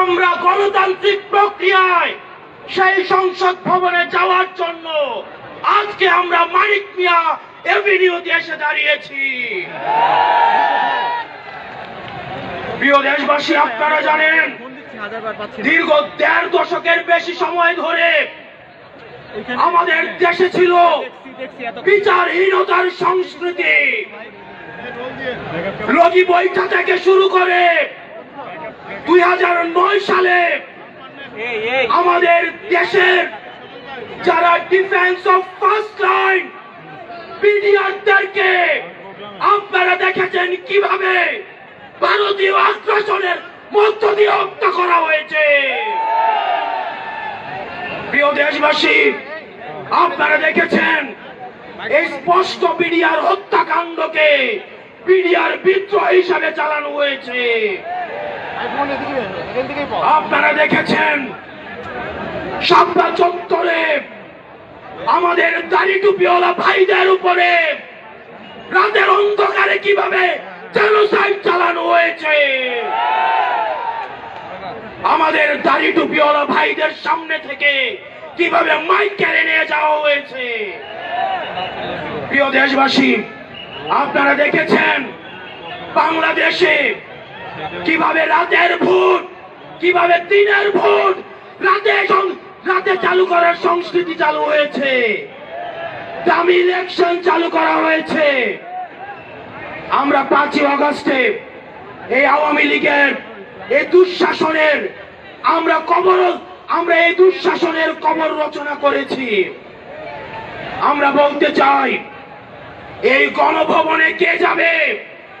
আমরা গণতান্ত্রিক প্রক্রিয়ায় সেই সংসদ ভবনে যাওয়ার জন্য আজকে আমরা মানিক মিয়া এভিনিউতে এসে দাঁড়িয়েছি প্রিয় দেশবাসী আপনারা জানেন দীর্ঘ দেড় দশকের বেশি সময় ধরে আমাদের দেশে ছিল বিচারহীনতার সংস্কৃতি লগি বৈঠা থেকে শুরু করে দুই হাজার নয় সালে আমাদের দেশের যারা ডিফেন্স অফ ফার্স্ট লাইন পিডিআরদেরকে আপনারা দেখেছেন কীভাবে ভারতীয় আগ্রাসনের মধ্য দিয়ে হত্যা করা হয়েছে। প্রিয় দেশবাসী আপনারা দেখেছেন এই স্পষ্ট বিডিআর হত্যাকাণ্ডকে বিডিআর বিদ্রোহ হিসাবে চালানো হয়েছে। আপনারা দেখেছেন সাপলা চত্বরে আমাদের দাড়ি টুপিওয়ালা ভাইদের উপরে রাতের অন্ধকারে কীভাবে চালানো হয়েছে? আমাদের দাড়ি টুপিওয়ালা ভাইদের সামনে থেকে কীভাবে মাইক কেড়ে নিয়ে যাওয়া হয়েছে? প্রিয় দেশবাসী, আপনারা দেখেছেন বাংলাদেশে কীভাবে রাতের ভোট, কীভাবে দিনের ভোট, রাতে রাতে চালু করার সংস্কৃতি চালু হয়েছে। দামি ইলেকশন চালু করা হয়েছে। আমরা পাঁচই অগস্টে এই আওয়ামী লীগের, এই দুঃশাসনের, আমরা কবর, আমরা এই দুঃশাসনের কবর রচনা করেছি। আমরা বলতে চাই, এই গণভবনে কে যাবে?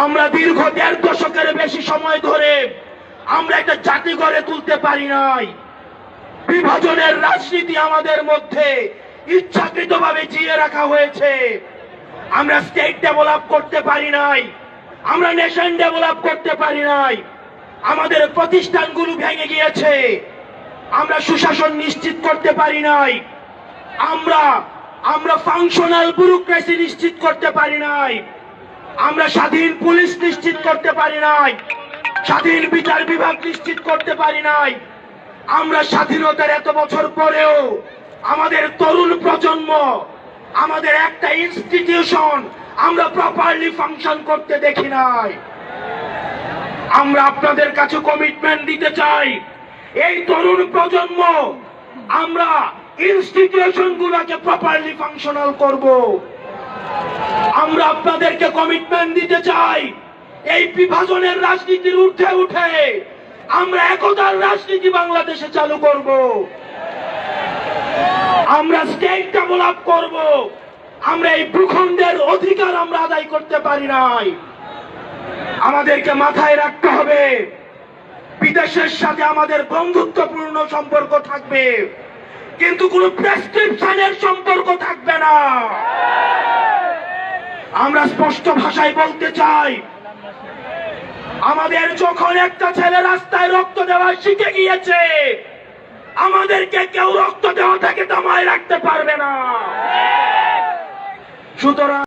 আমরা দীর্ঘ দেড় দশকের বেশি সময় ধরে আমরা একটা জাতি গড়ে তুলতে পারি নাই। বিভাজনের রাজনীতি আমাদের মধ্যে ইচ্ছাকৃতভাবে জিয়ে রাখা হয়েছে। আমরা স্টেট ডেভেলপ করতে পারি নাই, আমরা নেশন ডেভেলপ করতে পারি নাই। আমাদের প্রতিষ্ঠানগুলো ভেঙে গিয়েছে, আমরা সুশাসন নিশ্চিত করতে পারি নাই। আমরা আমরা ফাংশনাল ব্যুরোক্রেসি নিশ্চিত করতে পারি নাই। আমরা স্বাধীন পুলিশ নিশ্চিত করতে পারি নাই। স্বাধীন বিচার বিভাগ নিশ্চিত করতে পারি নাই। আমরা স্বাধীনতার এত বছর পরেও আমাদের তরুণ প্রজন্ম, আমাদের একটা ইনস্টিটিউশন আমরা প্রপারলি ফাংশন করতে দেখি নাই। আমরা আপনাদের কাছে কমিটমেন্ট দিতে চাই। এই তরুণ প্রজন্ম, আমরা ইনস্টিটিউশন গুলাকে প্রপারলি ফাংশনাল করব। আমরা আপনাদেরকে কমিটমেন্ট দিতে চাই। এই বিভাজনের রাজনীতির ঊর্ধ্বে উঠে আমরা একতার রাজনীতি বাংলাদেশে চালু করব। আমরা স্টেট ডেভেলপ করব। আমরা এই ভূখণ্ডের অধিকার আমরা আদায় করতে পারি নাই। আমাদেরকে মাথায় রাখতে হবে, বিদেশের সাথে আমাদের বন্ধুত্বপূর্ণ সম্পর্ক থাকবে, কিন্তু কোনো প্রেসক্রিপশনের সম্পর্ক থাকবে না। আমরা স্পষ্ট ভাষায় বলতে চাই, আমাদের যখন একটা ছেলে রাস্তায় রক্ত দেওয়া শিখে গিয়েছে, আমাদেরকে কেউ রক্ত দেওয়া থেকে দমায় রাখতে পারবে না। সুতরাং